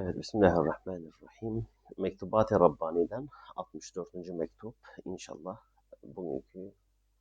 Evet, Bismillahirrahmanirrahim. Mektubat-ı Rabbani'den 64. mektup inşallah bugünkü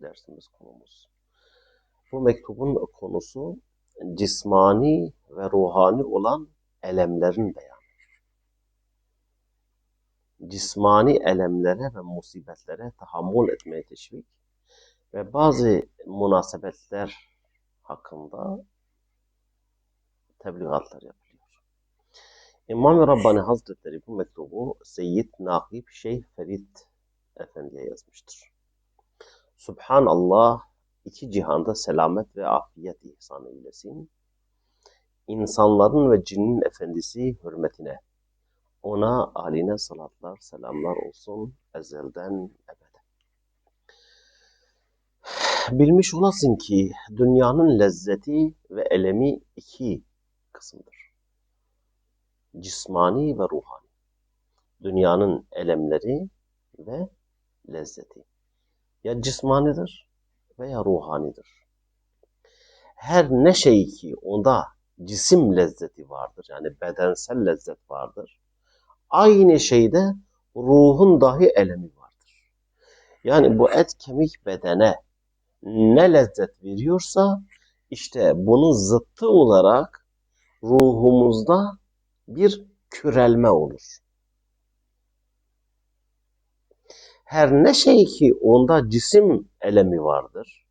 dersimiz konumuz. Bu mektubun konusu cismani ve ruhani olan elemlerin beyanı. Cismani elemlere ve musibetlere tahammül etmeye teşvik ve bazı münasebetler hakkında tebligatlar yapıyor. İmam-ı Rabbani Hazretleri bu mektubu Seyyid Nakib Şeyh Ferit Efendi'ye yazmıştır. Subhanallah iki cihanda selamet ve afiyet ihsan eylesin. İnsanların ve cinnin efendisi hürmetine. Ona aline salatlar, selamlar olsun ezelden ebede. Bilmiş olasın ki dünyanın lezzeti ve elemi iki kısımdır cismani ve ruhani. Dünyanın elemleri ve lezzeti. Ya cismanidir veya ruhanidir. Her ne şey ki onda cisim lezzeti vardır. Yani bedensel lezzet vardır. Aynı şeyde ruhun dahi elemi vardır. Yani bu et kemik bedene ne lezzet veriyorsa işte bunun zıttı olarak ruhumuzda bir kürelme olur. Her ne şey ki onda cisim elemi vardır,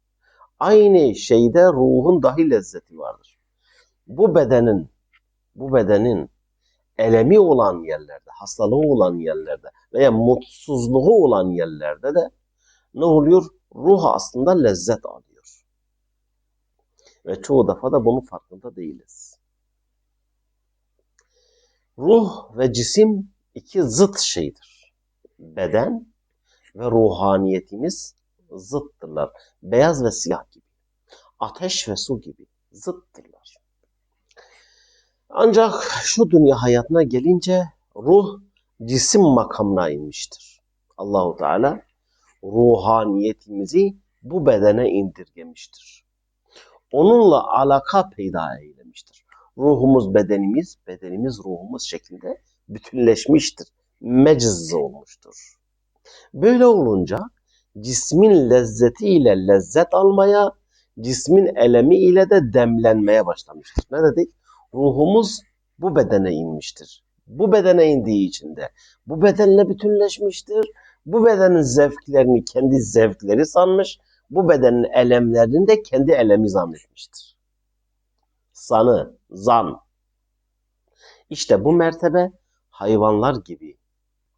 aynı şeyde ruhun dahi lezzeti vardır. Bu bedenin, bu bedenin elemi olan yerlerde, hastalığı olan yerlerde veya mutsuzluğu olan yerlerde de ne oluyor? Ruh aslında lezzet alıyor. Ve çoğu defa da bunun farkında değiliz. Ruh ve cisim iki zıt şeydir. Beden ve ruhaniyetimiz zıttırlar. Beyaz ve siyah gibi. Ateş ve su gibi zıttırlar. Ancak şu dünya hayatına gelince ruh cisim makamına inmiştir. Allahu Teala ruhaniyetimizi bu bedene indirgemiştir. Onunla alaka peyda eylemiştir ruhumuz bedenimiz, bedenimiz ruhumuz şeklinde bütünleşmiştir. Meciz olmuştur. Böyle olunca cismin lezzetiyle lezzet almaya, cismin elemi ile de demlenmeye başlamıştır. Ne dedik? Ruhumuz bu bedene inmiştir. Bu bedene indiği için de bu bedenle bütünleşmiştir. Bu bedenin zevklerini kendi zevkleri sanmış. Bu bedenin elemlerini de kendi elemi zannetmiştir sanı, zan. İşte bu mertebe hayvanlar gibi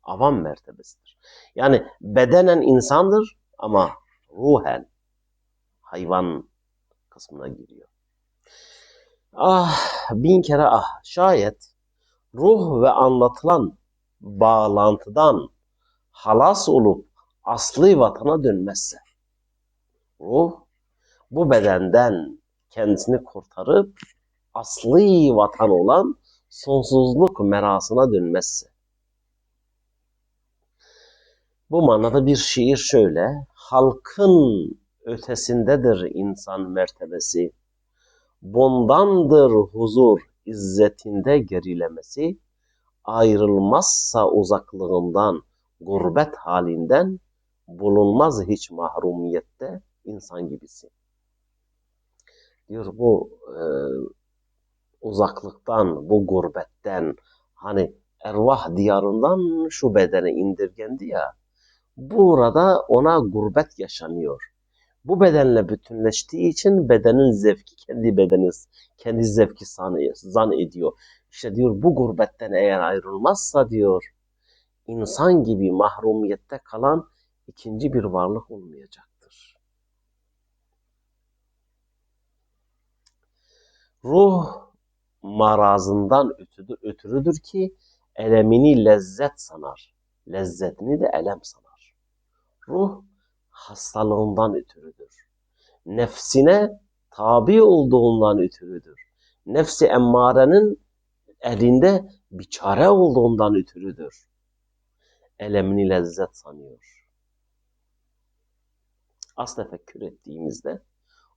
avam mertebesidir. Yani bedenen insandır ama ruhen hayvan kısmına giriyor. Ah bin kere ah şayet ruh ve anlatılan bağlantıdan halas olup asli vatana dönmezse ruh bu bedenden kendisini kurtarıp asli vatan olan sonsuzluk merasına dönmezse. Bu manada bir şiir şöyle, halkın ötesindedir insan mertebesi, bundandır huzur izzetinde gerilemesi, ayrılmazsa uzaklığından, gurbet halinden, bulunmaz hiç mahrumiyette insan gibisi. Diyor bu e, uzaklıktan, bu gurbetten, hani ervah diyarından şu bedene indirgendi ya, burada ona gurbet yaşanıyor. Bu bedenle bütünleştiği için bedenin zevki kendi bedeni, kendi zevki zan ediyor. İşte diyor bu gurbetten eğer ayrılmazsa diyor, insan gibi mahrumiyette kalan ikinci bir varlık olmayacaktır. Ruh marazından ötüdür, ötürüdür ki elemini lezzet sanar. Lezzetini de elem sanar. Ruh hastalığından ötürüdür. Nefsine tabi olduğundan ötürüdür. Nefsi emmarenin elinde bir çare olduğundan ötürüdür. Elemini lezzet sanıyor. Az tefekkür ettiğimizde,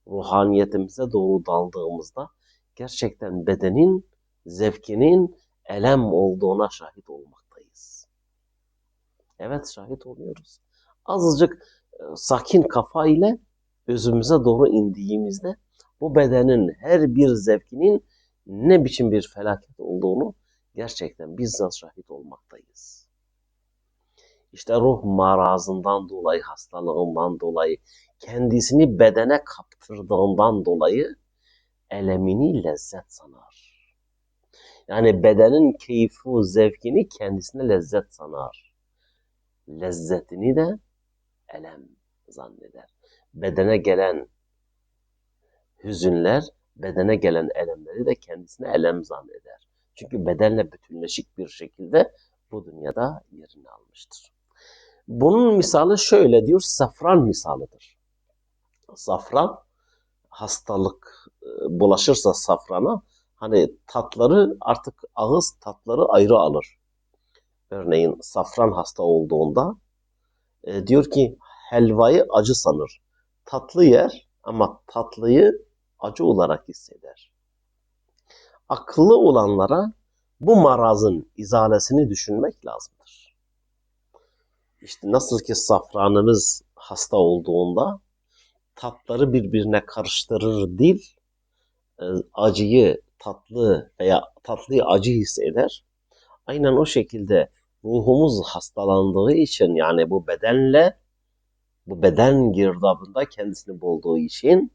ruhaniyetimize doğru daldığımızda gerçekten bedenin, zevkinin elem olduğuna şahit olmaktayız. Evet şahit oluyoruz. Azıcık e, sakin kafa ile özümüze doğru indiğimizde bu bedenin her bir zevkinin ne biçim bir felaket olduğunu gerçekten bizzat şahit olmaktayız. İşte ruh marazından dolayı, hastalığından dolayı, kendisini bedene kaptırdığından dolayı elemini lezzet sanar. Yani bedenin keyfi, zevkini kendisine lezzet sanar. Lezzetini de elem zanneder. Bedene gelen hüzünler, bedene gelen elemleri de kendisine elem zanneder. Çünkü bedenle bütünleşik bir şekilde bu dünyada yerini almıştır. Bunun misali şöyle diyor, safran misalıdır. Safran, hastalık e, bulaşırsa safrana, hani tatları artık ağız tatları ayrı alır. Örneğin safran hasta olduğunda e, diyor ki helvayı acı sanır. Tatlı yer ama tatlıyı acı olarak hisseder. Akıllı olanlara bu marazın izalesini düşünmek lazımdır. İşte nasıl ki safranımız hasta olduğunda tatları birbirine karıştırır dil, e, acıyı tatlı veya tatlıyı acı hisseder. Aynen o şekilde ruhumuz hastalandığı için yani bu bedenle bu beden girdabında kendisini bulduğu için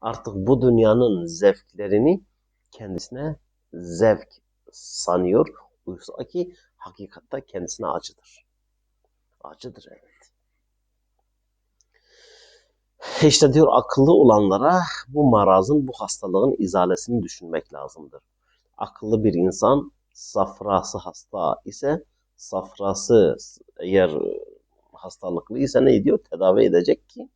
artık bu dünyanın zevklerini kendisine zevk sanıyor. Oysa ki hakikatte kendisine acıdır. Acıdır evet. İşte diyor akıllı olanlara bu marazın, bu hastalığın izalesini düşünmek lazımdır. Akıllı bir insan safrası hasta ise safrası eğer hastalıklı ise ne ediyor? Tedavi edecek ki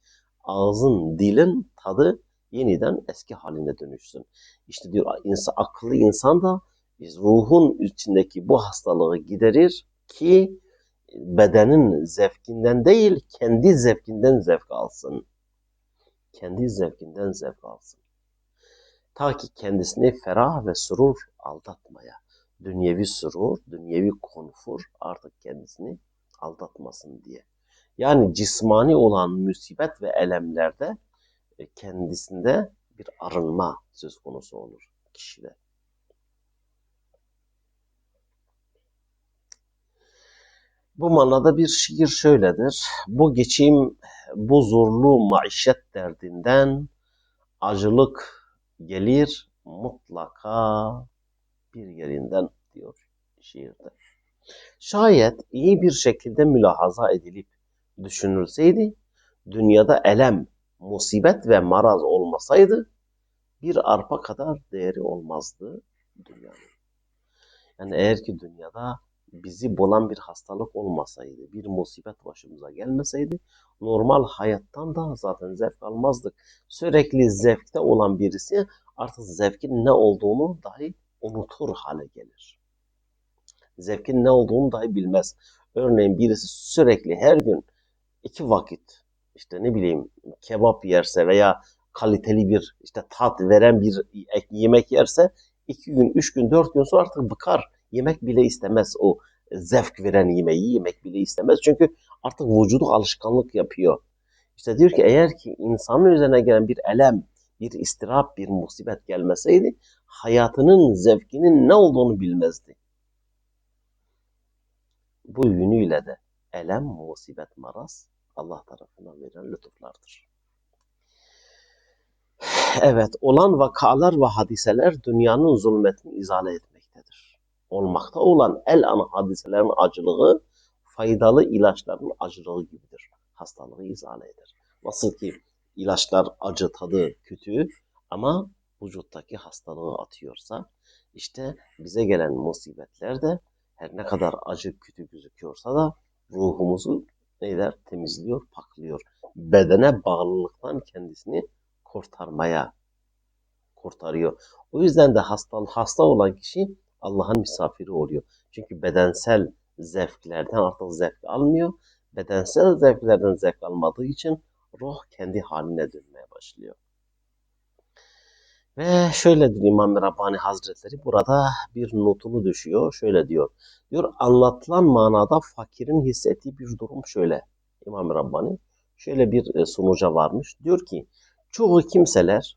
ağzın, dilin tadı yeniden eski haline dönüşsün. İşte diyor insan, akıllı insan da biz ruhun içindeki bu hastalığı giderir ki bedenin zevkinden değil kendi zevkinden zevk alsın. Kendi zevkinden zevk alsın. Ta ki kendisini ferah ve surur aldatmaya, dünyevi surur, dünyevi konfor artık kendisini aldatmasın diye. Yani cismani olan musibet ve elemlerde e, kendisinde bir arınma söz konusu olur kişide. Bu manada bir şiir şöyledir. Bu geçim, bu zorlu maişet derdinden acılık gelir mutlaka bir yerinden diyor şiirde. Şayet iyi bir şekilde mülahaza edilip düşünülseydi, dünyada elem, musibet ve maraz olmasaydı bir arpa kadar değeri olmazdı dünyanın. Yani eğer ki dünyada bizi bulan bir hastalık olmasaydı, bir musibet başımıza gelmeseydi normal hayattan da zaten zevk almazdık. Sürekli zevkte olan birisi artık zevkin ne olduğunu dahi unutur hale gelir. Zevkin ne olduğunu dahi bilmez. Örneğin birisi sürekli her gün iki vakit işte ne bileyim kebap yerse veya kaliteli bir işte tat veren bir yemek yerse iki gün, üç gün, dört gün sonra artık bıkar. Yemek bile istemez o zevk veren yemeği yemek bile istemez. Çünkü artık vücudu alışkanlık yapıyor. İşte diyor ki eğer ki insanın üzerine gelen bir elem, bir istirap, bir musibet gelmeseydi hayatının zevkinin ne olduğunu bilmezdi. Bu yönüyle de elem, musibet, maraz Allah tarafından verilen lütuflardır. Evet, olan vakalar ve hadiseler dünyanın zulmetini izale etmektedir. Olmakta olan el ana hadiselerin acılığı faydalı ilaçların acılığı gibidir. Hastalığı izale eder. Nasıl ki ilaçlar acı tadı kötü ama vücuttaki hastalığı atıyorsa işte bize gelen musibetler de her ne kadar acı kötü gözüküyorsa da ruhumuzu neyler? Temizliyor, paklıyor. Bedene bağlılıktan kendisini kurtarmaya kurtarıyor. O yüzden de hasta, hasta olan kişi Allah'ın misafiri oluyor. Çünkü bedensel zevklerden artık zevk almıyor. Bedensel zevklerden zevk almadığı için ruh kendi haline dönmeye başlıyor. Ve şöyledir İmam Rabbani Hazretleri burada bir notunu düşüyor. Şöyle diyor. Diyor anlatılan manada fakirin hissettiği bir durum şöyle. İmam Rabbani şöyle bir e, sonuca varmış. Diyor ki çoğu kimseler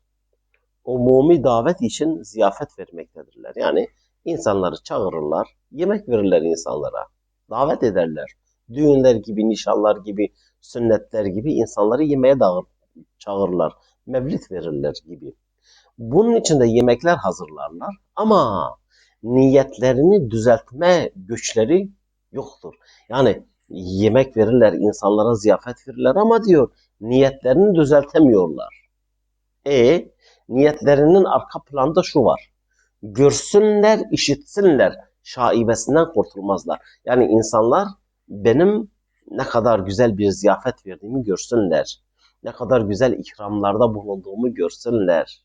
umumi davet için ziyafet vermektedirler. Yani insanları çağırırlar, yemek verirler insanlara, davet ederler. Düğünler gibi, nişanlar gibi, sünnetler gibi insanları yemeğe dağır, çağırırlar, mevlit verirler gibi. Bunun için de yemekler hazırlarlar ama niyetlerini düzeltme güçleri yoktur. Yani yemek verirler, insanlara ziyafet verirler ama diyor niyetlerini düzeltemiyorlar. E niyetlerinin arka planda şu var. Görsünler, işitsinler şaibesinden kurtulmazlar. Yani insanlar benim ne kadar güzel bir ziyafet verdiğimi görsünler. Ne kadar güzel ikramlarda bulunduğumu görsünler.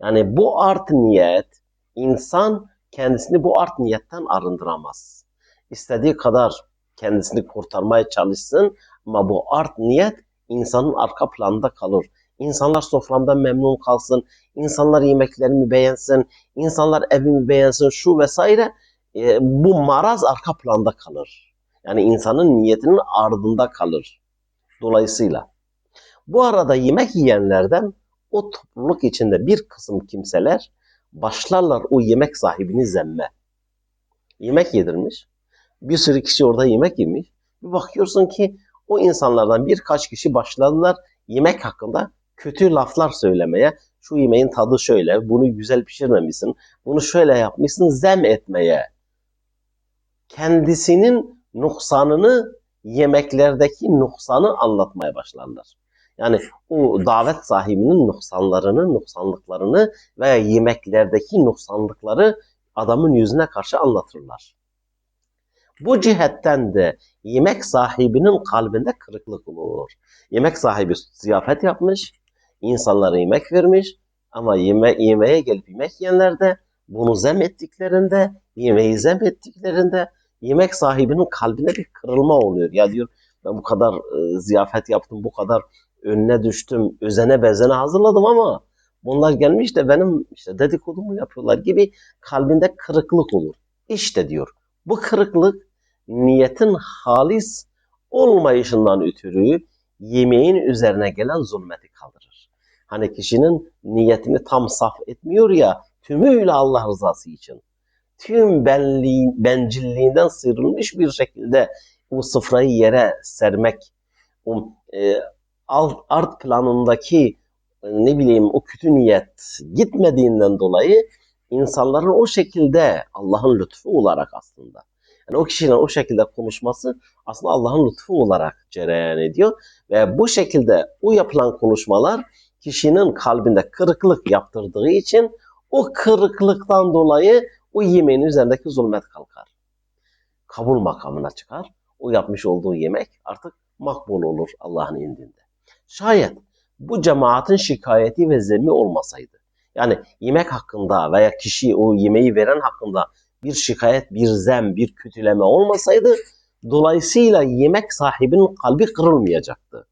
Yani bu art niyet insan kendisini bu art niyetten arındıramaz. İstediği kadar kendisini kurtarmaya çalışsın ama bu art niyet insanın arka planda kalır. İnsanlar soframdan memnun kalsın, insanlar yemeklerimi beğensin, insanlar evimi beğensin şu vesaire e, bu maraz arka planda kalır. Yani insanın niyetinin ardında kalır. Dolayısıyla bu arada yemek yiyenlerden o topluluk içinde bir kısım kimseler başlarlar o yemek sahibini zemme. Yemek yedirmiş. Bir sürü kişi orada yemek yemiş. Bir bakıyorsun ki o insanlardan birkaç kişi başladılar yemek hakkında kötü laflar söylemeye. Şu yemeğin tadı şöyle, bunu güzel pişirmemişsin, bunu şöyle yapmışsın zem etmeye. Kendisinin noksanını yemeklerdeki noksanı anlatmaya başlarlar. Yani o davet sahibinin noksanlarını, noksanlıklarını veya yemeklerdeki noksanlıkları adamın yüzüne karşı anlatırlar. Bu cihetten de yemek sahibinin kalbinde kırıklık olur. Yemek sahibi ziyafet yapmış, insanlara yemek vermiş ama yeme yemeğe gelip yemek yiyenler de bunu zem ettiklerinde, yemeği zem ettiklerinde yemek sahibinin kalbine bir kırılma oluyor. Ya diyor ben bu kadar e, ziyafet yaptım, bu kadar önüne düştüm, özene bezene hazırladım ama bunlar gelmiş de benim işte dedikodumu yapıyorlar gibi kalbinde kırıklık olur. İşte diyor bu kırıklık niyetin halis olmayışından ötürü yemeğin üzerine gelen zulmeti kaldırır. Hani kişinin niyetini tam saf etmiyor ya tümüyle Allah rızası için. Tüm benliğin, bencilliğinden sıyrılmış bir şekilde o sıfrayı yere sermek, o e, alt, art planındaki e, ne bileyim o kötü niyet gitmediğinden dolayı insanların o şekilde Allah'ın lütfu olarak aslında. Yani o kişinin o şekilde konuşması aslında Allah'ın lütfu olarak cereyan ediyor. Ve bu şekilde o yapılan konuşmalar kişinin kalbinde kırıklık yaptırdığı için o kırıklıktan dolayı o yemeğin üzerindeki zulmet kalkar. Kabul makamına çıkar. O yapmış olduğu yemek artık makbul olur Allah'ın indinde. Şayet bu cemaatin şikayeti ve zemmi olmasaydı, yani yemek hakkında veya kişi o yemeği veren hakkında bir şikayet, bir zem, bir kötüleme olmasaydı, dolayısıyla yemek sahibinin kalbi kırılmayacaktı.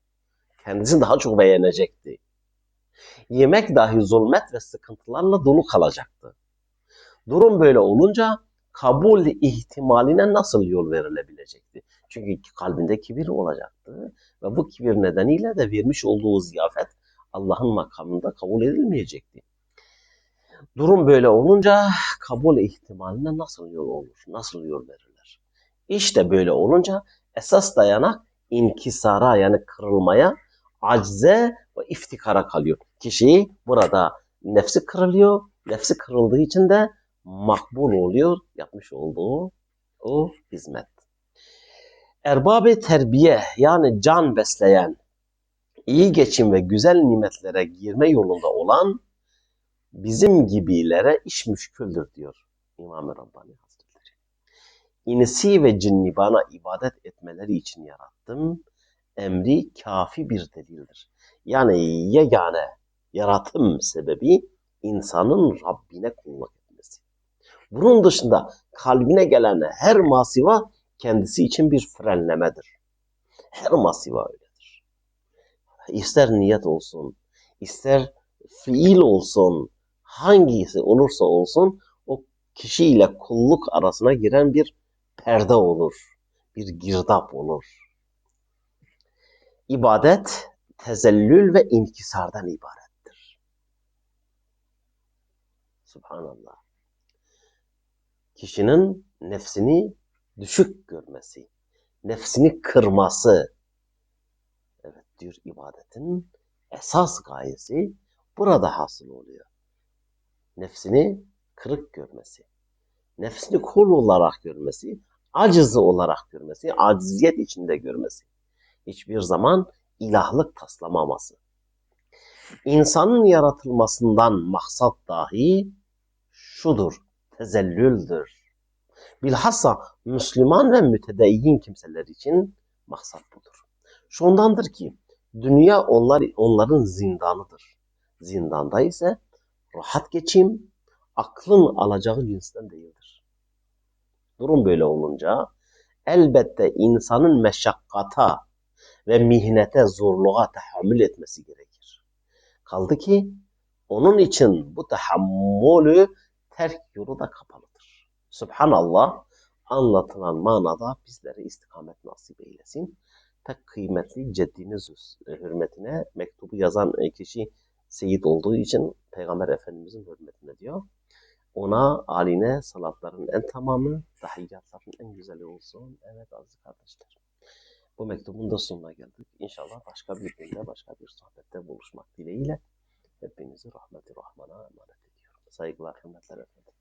Kendisini daha çok beğenecekti. Yemek dahi zulmet ve sıkıntılarla dolu kalacaktı. Durum böyle olunca kabul ihtimaline nasıl yol verilebilecekti? Çünkü kalbinde kibir olacaktı ve bu kibir nedeniyle de vermiş olduğu ziyafet Allah'ın makamında kabul edilmeyecekti. Durum böyle olunca kabul ihtimaline nasıl yol olur? Nasıl yol verilir? İşte böyle olunca esas dayanak inkisara yani kırılmaya, acze ve iftikara kalıyor. Kişi burada nefsi kırılıyor. Nefsi kırıldığı için de makbul oluyor yapmış olduğu o hizmet. Erbab-ı terbiye yani can besleyen, iyi geçim ve güzel nimetlere girme yolunda olan bizim gibilere iş müşküldür diyor İmam-ı Rabbani Hazretleri. İnsi ve cinni bana ibadet etmeleri için yarattım. Emri kafi bir delildir. Yani yegane yaratım sebebi insanın Rabbine kulluk etmesi. Bunun dışında kalbine gelen her masiva kendisi için bir frenlemedir. Her masiva öyledir. İster niyet olsun, ister fiil olsun, hangisi olursa olsun o kişiyle kulluk arasına giren bir perde olur. Bir girdap olur. İbadet tezellül ve inkisardan ibarettir. Subhanallah. Kişinin nefsini düşük görmesi, nefsini kırması, evet diyor ibadetin esas gayesi burada hasıl oluyor. Nefsini kırık görmesi, nefsini kul olarak görmesi, acızı olarak görmesi, aciziyet içinde görmesi. Hiçbir zaman ilahlık taslamaması. İnsanın yaratılmasından maksat dahi şudur, tezellüldür. Bilhassa Müslüman ve mütedeyyin kimseler için maksat budur. Şundandır ki dünya onlar onların zindanıdır. Zindanda ise rahat geçim aklın alacağı cinsten değildir. Durum böyle olunca elbette insanın meşakkata ve mihnete, zorluğa tahammül etmesi gerekir. Kaldı ki onun için bu tahammülü terk yolu da kapalıdır. Subhanallah anlatılan manada bizlere istikamet nasip eylesin. Pek kıymetli ceddiniz hürmetine mektubu yazan kişi Seyit olduğu için Peygamber Efendimizin hürmetine diyor. Ona aline salatların en tamamı, tahiyyatların en güzeli olsun. Evet aziz kardeşler. Bu mektubun da sonuna geldik. İnşallah başka bir günde, başka bir sohbette buluşmak dileğiyle hepinizi rahmeti rahmana emanet ediyorum. Saygılar, hürmetler efendim.